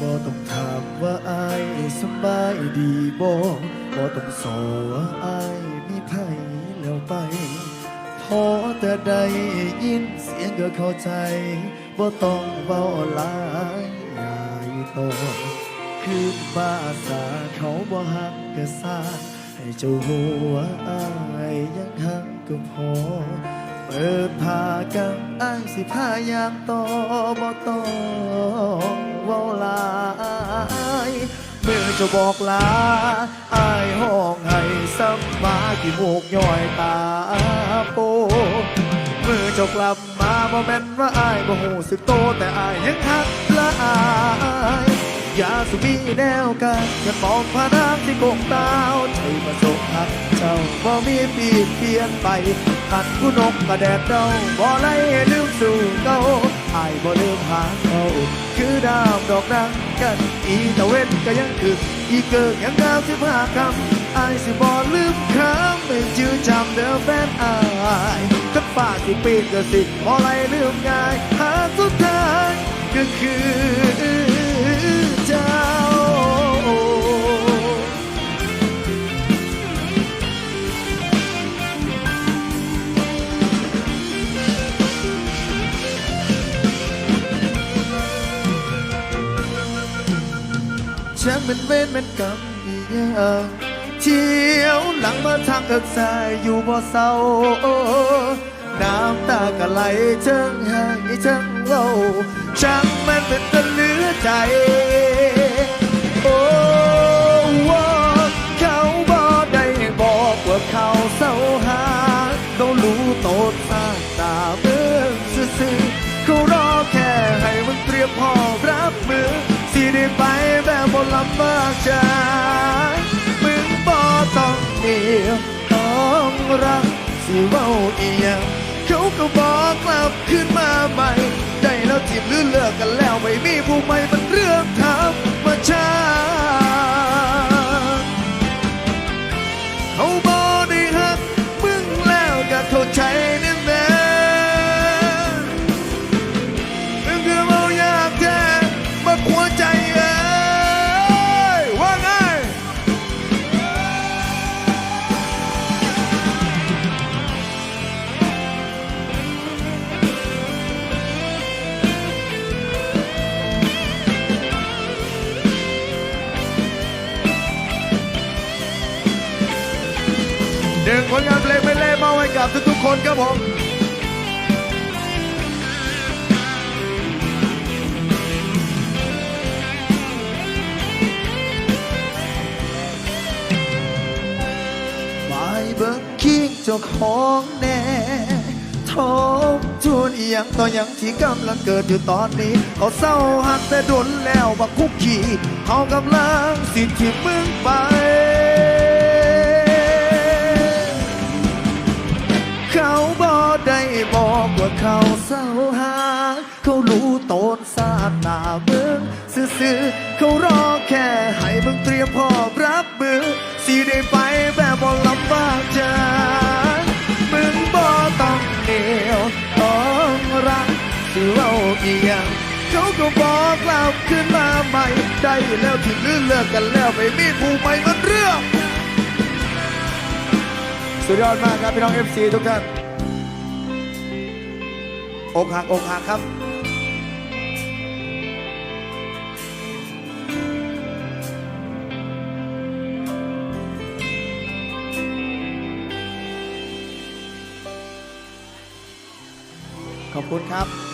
บ่ต้องถามว่าอายสบายดีบ่บ่ต้องสอว่าอายมีไผแล้วไป พอแต่ได้ยินเสียงก็เข้าใจบ่ต้องเว้าหลายใหญ่โตคือบ้าสาเขาบ่ฮักก็ซาให้เจ้าหัวอายยังฮักก็พอเปิดผ้ากันอ้ายสิพายามต่อบ่ต้อง เว้าลายเมื่อจะบอกลาอายห้องให้สัมมากี่โมกย่อยตาโปเมื่อจ้ากลับมาบ่แม่นว่าอายบ่หูสึกโตแต่อายยังฮักละอายอย่าสุมีแนวกันจะมองผ่านน้ำที่กงดาวใจมาส่งหักเจ้าบ่มีปีเปลี่ยนไปหันผู้นกกระแดดเดาบ่ไล่ลืมสู่เก่าอายบ่ลืมหาเขา อกดังกัน อีตะเว้นก็ยังคือ อีเกิกยังดาวสิบห้าคำอายสิบอลืมคำเป็นชื่อจำเด้อแฟนอายกับป่าสิปีก็สิบ่ไรลืมง่ายหาสุดท้ายก็คือ ฉันเป็นเวรเป็นกรรมอีกอย่างเที่ยวหลังมาทางเอิกสายอยู่บ่เศร้าน้ำตาก็ไหลเชิงหายเชิงเว้าช่างมันเป็นตะเหลือใจโอ้ว่าเขาบ่ได้บอกว่าเขาเศร้าหาเขารู้โตดสร้าตาเมืองซื่อเขารอแค่ให้มันเตรียมพอรับมือสิได้ไปำบากใจมึงบ่ต้องเหนียวต้องรักสิเว้าอีหยังเขาก็บอกกลับขึ้นมาใหม่ ได้แล้วจีบหรือเลิกกันแล้วไม่มีผู้ใหม่มันเรื่องธรรมชาติเขาบอกได้ฮักมึงแล้วก็เข้าใจนั่น นึ่งผลงานเพลงไม่เล่เมาให้กับทุกๆคนครับผมบายเบิ้งคิงเจ้าของแน่ทบทวนอียังต่ออย่างที่กำลังเกิดอยู่ตอนนี้ เขาเศร้าหักแต่ดนแล้วบักคุกขี่เขากำลังสิที่มึงไป เขาบอกได้บอกว่าเขาเศร้าหา เขารู้ตนสาดหน้าเมืองซื่อๆเขารอแค่ให้มึงเตรียมพร้อมรับมือสิได้ไปแบบบ่ลำบากใจมึงบ่ต้องเหนียวต้องรักสิเว้าอียงเขาก็บอกกลับขึ้นมาใหม่ ได้แล้วที่ลื่นเลิกกันแล้วไม่มีผู้ใหม่มันเรื่อง สุดยอดมากครับพี่น้อง FC ทุกท่านอกหักอกหักครับ ขอบคุณครับ